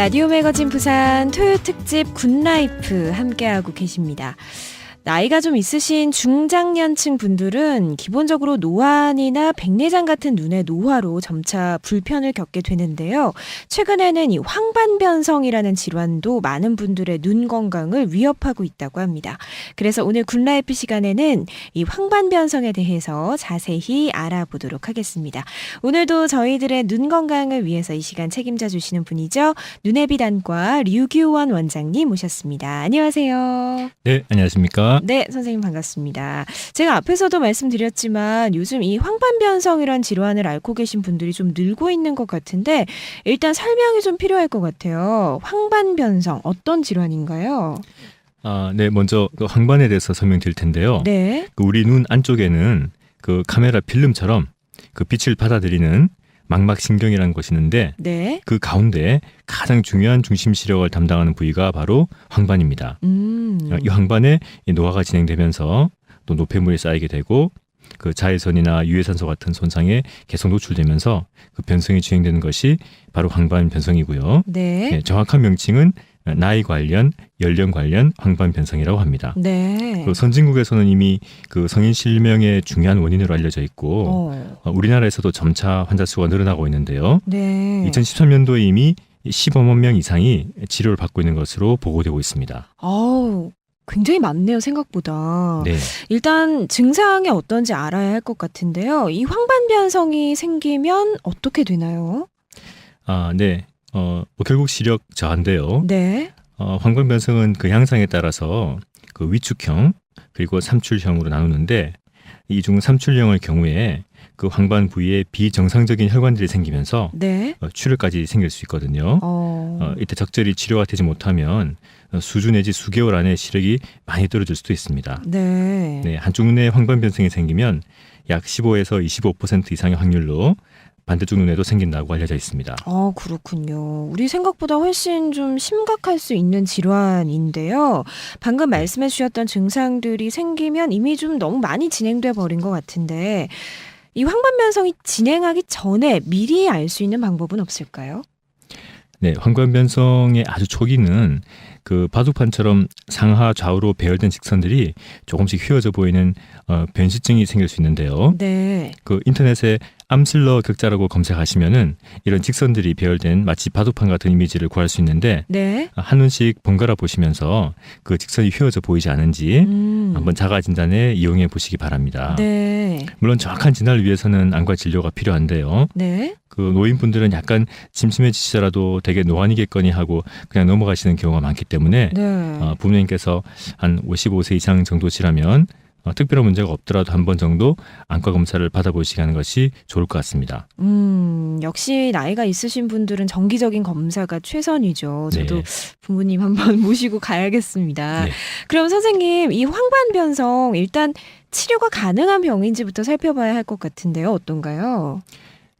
라디오 매거진 부산 토요 특집 굿라이프 함께하고 계십니다. 나이가 좀 있으신 중장년층 분들은 기본적으로 노안이나 백내장 같은 눈의 노화로 점차 불편을 겪게 되는데요. 최근에는 이 황반변성이라는 질환도 많은 분들의 눈 건강을 위협하고 있다고 합니다. 그래서 오늘 굿라이프 시간에는 이 황반변성에 대해서 자세히 알아보도록 하겠습니다. 오늘도 저희들의 눈 건강을 위해서 이 시간 책임져 주시는 분이죠. 눈의 비단과 류규원 원장님 모셨습니다. 안녕하세요. 네, 안녕하십니까. 네, 선생님 반갑습니다. 제가 앞에서도 말씀드렸지만 요즘 이 황반변성 이란 질환을 앓고 계신 분들이 좀 늘고 있는 것 같은데 일단 설명이 좀 필요할 것 같아요. 황반변성 어떤 질환인가요? 아, 네, 먼저 그 황반에 대해서 설명드릴 텐데요. 네. 그 우리 눈 안쪽에는 그 카메라 필름처럼 그 빛을 받아들이는 망막신경이라는 것이 있는데 네. 그 가운데 가장 중요한 중심 시력을 담당하는 부위가 바로 황반입니다. 음. 이 황반에 이 노화가 진행되면서 또 노폐물이 쌓이게 되고 그 자외선이나 유해산소 같은 손상에 계속 노출되면서 그 변성이 진행되는 것이 바로 황반 변성이고요. 네. 예, 정확한 명칭은 나이 관련, 연령 관련 황반 변성이라고 합니다. 네. 그 선진국에서는 이미 그 성인 실명의 중요한 원인으로 알려져 있고 어. 어, 우리나라에서도 점차 환자 수가 늘어나고 있는데요. 네. 2013년도에 이미 15만 명 이상이 치료를 받고 있는 것으로 보고되고 있습니다. 아우. 굉장히 많네요, 생각보다. 네. 일단 증상이 어떤지 알아야 할 것 같은데요. 이 황반변성이 생기면 어떻게 되나요? 아, 네. 어, 뭐 결국 시력 저하인데요. 네. 어, 황반 변성은 그 양상에 따라서 그 위축형 그리고 삼출형으로 나누는데 이 중 삼출형의 경우에 그 황반 부위에 비정상적인 혈관들이 생기면서 네. 어, 출혈까지 생길 수 있거든요. 어. 어, 이때 적절히 치료가 되지 못하면 어, 수주 내지 수개월 안에 시력이 많이 떨어질 수도 있습니다. 네. 네, 한쪽 눈에 황반 변성이 생기면 약 15에서 25% 이상의 확률로 반대쪽 눈에도 생긴다고 알려져 있습니다. 아, 그렇군요. 우리 생각보다 훨씬 좀 심각할 수 있는 질환인데요. 방금 말씀해 주셨던 증상들이 생기면 이미 좀 너무 많이 진행돼 버린 것 같은데 이 황반변성이 진행하기 전에 미리 알 수 있는 방법은 없을까요? 네, 황반 변성의 아주 초기는 그 바둑판처럼 상하 좌우로 배열된 직선들이 조금씩 휘어져 보이는 어, 변시증이 생길 수 있는데요. 네. 그 인터넷에 암슬러 격자라고 검색하시면은 이런 직선들이 배열된 마치 바둑판 같은 이미지를 구할 수 있는데 네. 한 눈씩 번갈아 보시면서 그 직선이 휘어져 보이지 않은지 음. 한번 자가 진단에 이용해 보시기 바랍니다. 네. 물론 정확한 진단을 위해서는 안과 진료가 필요한데요. 네. 그 노인분들은 약간 심심해지시더라도 되게 노안이겠거니 하고 그냥 넘어가시는 경우가 많기 때문에 네. 어, 부모님께서 한 55세 이상 정도시라면 어, 특별한 문제가 없더라도 한 번 정도 안과 검사를 받아보시게 하는 것이 좋을 것 같습니다. 음, 역시 나이가 있으신 분들은 정기적인 검사가 최선이죠. 저도 네. 부모님 한번 모시고 가야겠습니다. 네. 그럼 선생님, 이 황반변성 일단 치료가 가능한 병인지부터 살펴봐야 할 것 같은데요. 어떤가요?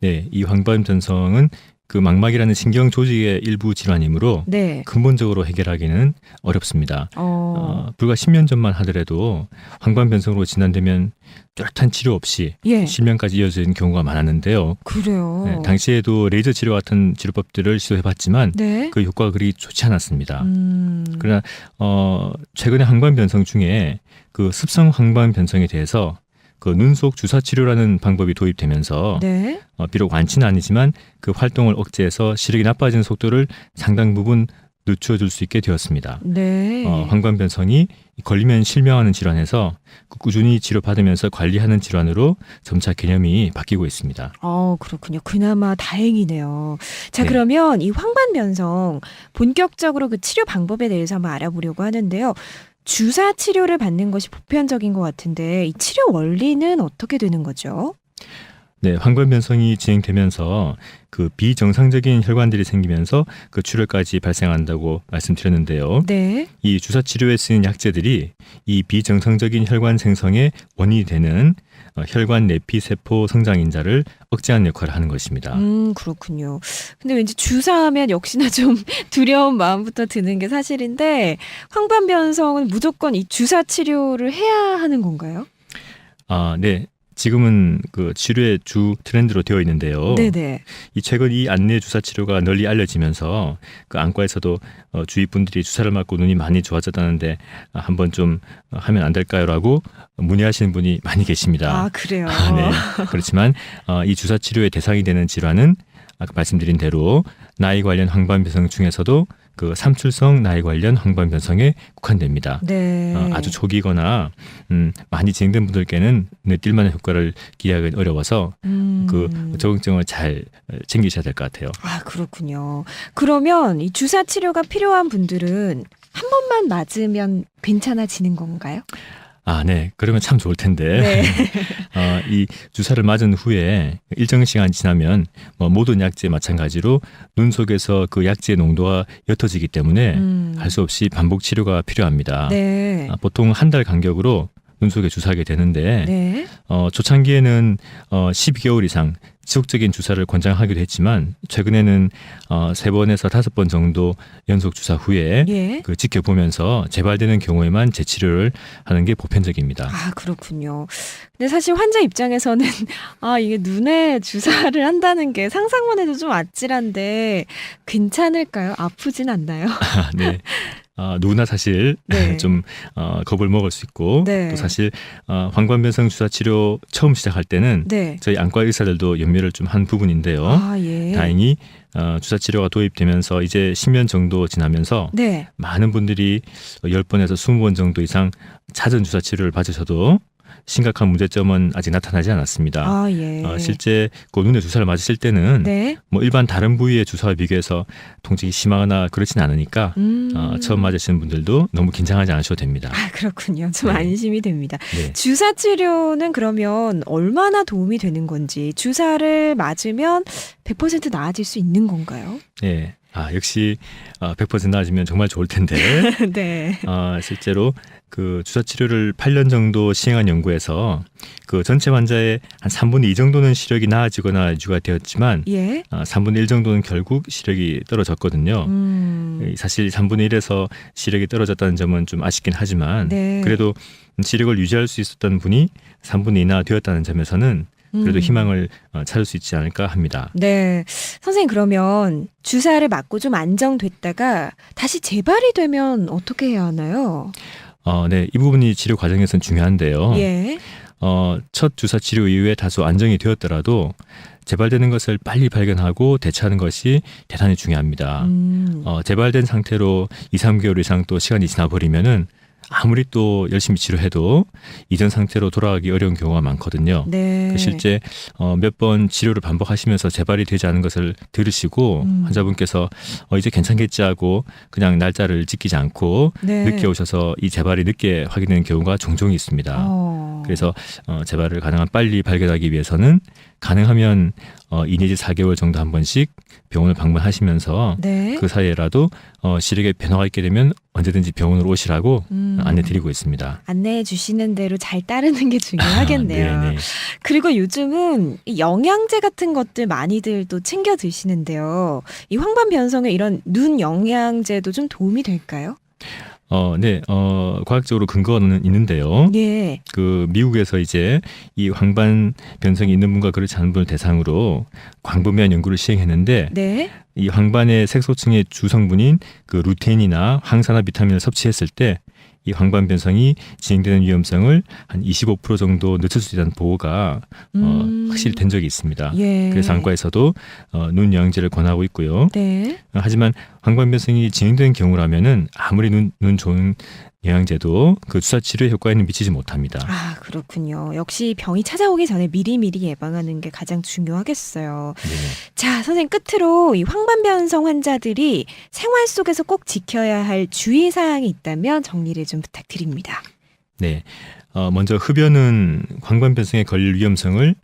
네, 이 황반 변성은 그 망막이라는 신경 조직의 일부 질환이므로 네. 근본적으로 해결하기는 어렵습니다. 어, 어, 불과 10년 전만 하더라도 황반 변성으로 진단되면 뚜렷한 치료 없이 예. 실명까지 이어지는 경우가 많았는데요. 그래요. 네, 당시에도 레이저 치료 같은 치료법들을 시도해봤지만 네. 그 효과가 그리 좋지 않았습니다. 음, 그러나 어, 최근에 황반 변성 중에 그 습성 황반 변성에 대해서 그 눈 속 주사 치료라는 방법이 도입되면서 네. 어, 비록 완치는 아니지만 그 활동을 억제해서 시력이 나빠지는 속도를 상당 부분 늦춰줄 수 있게 되었습니다. 네. 어, 황반 변성이 걸리면 실명하는 질환에서 그 꾸준히 치료받으면서 관리하는 질환으로 점차 개념이 바뀌고 있습니다. 어, 그렇군요. 그나마 다행이네요. 자, 네. 그러면 이 황반변성 본격적으로 그 치료 방법에 대해서 한번 알아보려고 하는데요. 주사 치료를 받는 것이 보편적인 것 같은데 이 치료 원리는 어떻게 되는 거죠? 네, 황반 변성이 진행되면서 그 비정상적인 혈관들이 생기면서 그 출혈까지 발생한다고 말씀드렸는데요. 네. 이 주사 치료에 쓰는 약제들이 이 비정상적인 혈관 생성의 원인이 되는 어, 혈관 내피 세포 성장 인자를 억제하는 역할을 하는 것입니다. 음, 그렇군요. 근데 왠지 주사하면 역시나 좀 두려운 마음부터 드는 게 사실인데 황반 변성은 무조건 이 주사 치료를 해야 하는 건가요? 아, 네. 지금은 그 치료의 주 트렌드로 되어 있는데요. 네네. 이 최근 이 안내 주사 치료가 널리 알려지면서 그 안과에서도 어, 주위 분들이 주사를 맞고 눈이 많이 좋아졌다는데 아, 한번 좀 어, 하면 안 될까요라고 문의하시는 분이 많이 계십니다. 아, 그래요. 아, 네. 그렇지만 어, 이 주사 치료의 대상이 되는 질환은 아까 말씀드린 대로 나이 관련 황반변성 중에서도 그 삼출성 나이 관련 황반 변성에 국한됩니다. 네. 어, 아주 초기거나 음, 많이 진행된 분들께는 눈에 띌만한 효과를 기대하기 어려워서 음. 그 적응증을 잘 어, 챙기셔야 될 것 같아요. 아, 그렇군요. 그러면 이 주사 치료가 필요한 분들은 한 번만 맞으면 괜찮아지는 건가요? 아, 네. 그러면 참 좋을 텐데. 네. 어, 이 주사를 맞은 후에 일정 시간 지나면 뭐 모든 약제 마찬가지로 눈 속에서 그 약제 농도가 옅어지기 때문에 음. 할수 없이 반복 치료가 필요합니다. 네. 아, 보통 한 달 간격으로 눈 속에 주사하게 되는데 네. 어, 초창기에는 어, 12개월 이상 지속적인 주사를 권장하기도 했지만 최근에는 어, 세 번에서 다섯 번 정도 연속 주사 후에 예. 그 지켜보면서 재발되는 경우에만 재치료를 하는 게 보편적입니다. 아, 그렇군요. 근데 사실 환자 입장에서는 아, 이게 눈에 주사를 한다는 게 상상만 해도 좀 아찔한데 괜찮을까요? 아프진 않나요? 아, 네. 어, 누구나 사실 네. 좀 어, 겁을 먹을 수 있고 네. 또 사실 어, 황관변성 주사 치료 처음 시작할 때는 네. 저희 안과 의사들도 연멸을 좀한 부분인데요. 아, 예. 다행히 어, 주사 치료가 도입되면서 이제 10년 정도 지나면서 네. 많은 분들이 10번에서 20번 정도 이상 잦은 주사 치료를 받으셔도 심각한 문제점은 아직 나타나지 않았습니다. 아, 예. 어, 실제 그 눈에 주사를 맞으실 때는 네. 뭐 일반 다른 부위의 주사와 비교해서 통증이 심하거나 그렇진 않으니까 음. 어, 처음 맞으시는 분들도 너무 긴장하지 않으셔도 됩니다. 아, 그렇군요. 좀 네. 안심이 됩니다. 네. 주사 치료는 그러면 얼마나 도움이 되는 건지 주사를 맞으면 100% 나아질 수 있는 건가요? 예. 아, 역시 어, 100% 나아지면 정말 좋을 텐데 네. 어, 실제로 그 주사 치료를 8년 정도 시행한 연구에서 그 전체 환자의 한 3분의 2 정도는 시력이 나아지거나 유지가 되었지만 예. 어, 3분의 1 정도는 결국 시력이 떨어졌거든요. 음. 사실 3분의 1에서 시력이 떨어졌다는 점은 좀 아쉽긴 하지만 네. 그래도 시력을 유지할 수 있었던 분이 3분의 2나 되었다는 점에서는 그래도 음. 희망을 어, 찾을 수 있지 않을까 합니다. 네. 선생님 그러면 주사를 맞고 좀 안정됐다가 다시 재발이 되면 어떻게 해야 하나요? 어, 네, 이 부분이 치료 과정에서는 중요한데요. 예. 어, 첫 주사 치료 이후에 다소 안정이 되었더라도 재발되는 것을 빨리 발견하고 대처하는 것이 대단히 중요합니다. 음. 어, 재발된 상태로 2, 3개월 이상 또 시간이 지나버리면은 아무리 또 열심히 치료해도 이전 상태로 돌아가기 어려운 경우가 많거든요. 네. 그 실제 어, 몇 번 치료를 반복하시면서 재발이 되지 않은 것을 들으시고 음. 환자분께서 어, 이제 괜찮겠지 하고 그냥 날짜를 지키지 않고 네. 늦게 오셔서 이 재발이 늦게 확인되는 경우가 종종 있습니다. 어. 그래서 어, 재발을 가능한 빨리 발견하기 위해서는 가능하면 어, 2 내지 4개월 정도 한 번씩 병원을 방문하시면서 네. 그 사이에라도 어, 시력에 변화가 있게 되면 언제든지 병원으로 오시라고 음. 안내 드리고 있습니다. 안내해 주시는 대로 잘 따르는 게 중요하겠네요. 아, 네네. 그리고 요즘은 이 영양제 같은 것들 많이들 또 챙겨 드시는데요. 이 황반 변성에 이런 눈 영양제도 좀 도움이 될까요? 어, 네, 어, 과학적으로 근거는 있는데요. 예. 그 미국에서 이제 이 황반 변성이 있는 분과 그렇지 않은 분을 대상으로 광범위한 연구를 시행했는데 네. 이 황반의 색소층의 주성분인 그 루테인이나 항산화 비타민을 섭취했을 때 이 황반 변성이 진행되는 위험성을 한 25% 정도 늦출 수 있다는 보고가 어, 음. 확실히 된 적이 있습니다. 예. 그래서 안과에서도 어, 눈 영양제를 권하고 있고요. 네. 어, 하지만 황반 변성이 진행되는 경우라면은 아무리 눈, 눈 좋은 영양제도 그 주사 치료 효과에는 미치지 못합니다. 아, 그렇군요. 역시 병이 찾아오기 전에 미리 미리 예방하는 게 가장 중요하겠어요. 네. 자, 선생님 끝으로 이 황반변성 환자들이 생활 속에서 꼭 지켜야 할 주의 사항이 있다면 정리를 좀 부탁드립니다. 네. 어, 먼저 흡연은 황반 변성에 걸릴 위험성을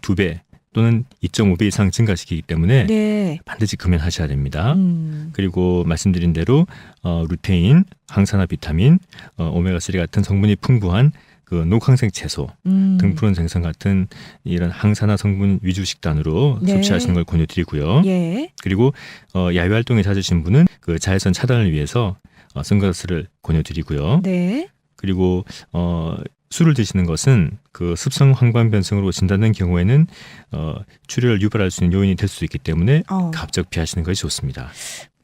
두 배 또는 2.5배 이상 증가시키기 때문에 네. 반드시 금연하셔야 됩니다. 음. 그리고 말씀드린 대로 어, 루테인, 항산화 비타민, 어, 오메가3 같은 성분이 풍부한 그 녹항생 채소, 음. 등 푸른 생선 같은 이런 항산화 성분 위주 식단으로 네. 섭취하시는 걸 권유드리고요. 예. 그리고 어, 야외 활동에 잦으신 분은 그 자외선 차단을 위해서 어, 선글라스를 권유드리고요. 네. 그리고 어, 술을 드시는 것은 그 습성 황반 변성으로 진단된 경우에는 어, 출혈을 유발할 수 있는 요인이 될 수 있기 때문에 어. 갑작 피하시는 것이 좋습니다.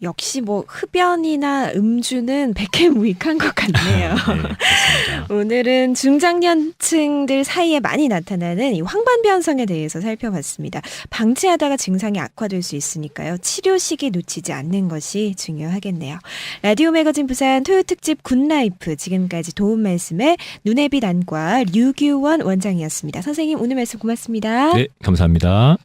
역시 뭐 흡연이나 음주는 백해무익한 것 같네요. 네, 그렇습니다. 오늘은 중장년층들 사이에 많이 나타나는 이 황반변성에 대해서 살펴봤습니다. 방치하다가 증상이 악화될 수 있으니까요. 치료 시기 놓치지 않는 것이 중요하겠네요. 라디오 매거진 부산 토요 특집 굿라이프 지금까지 도움 말씀에 눈의 빛 안과 류규원 원장이었습니다. 선생님 오늘 말씀 고맙습니다. 네, 감사합니다.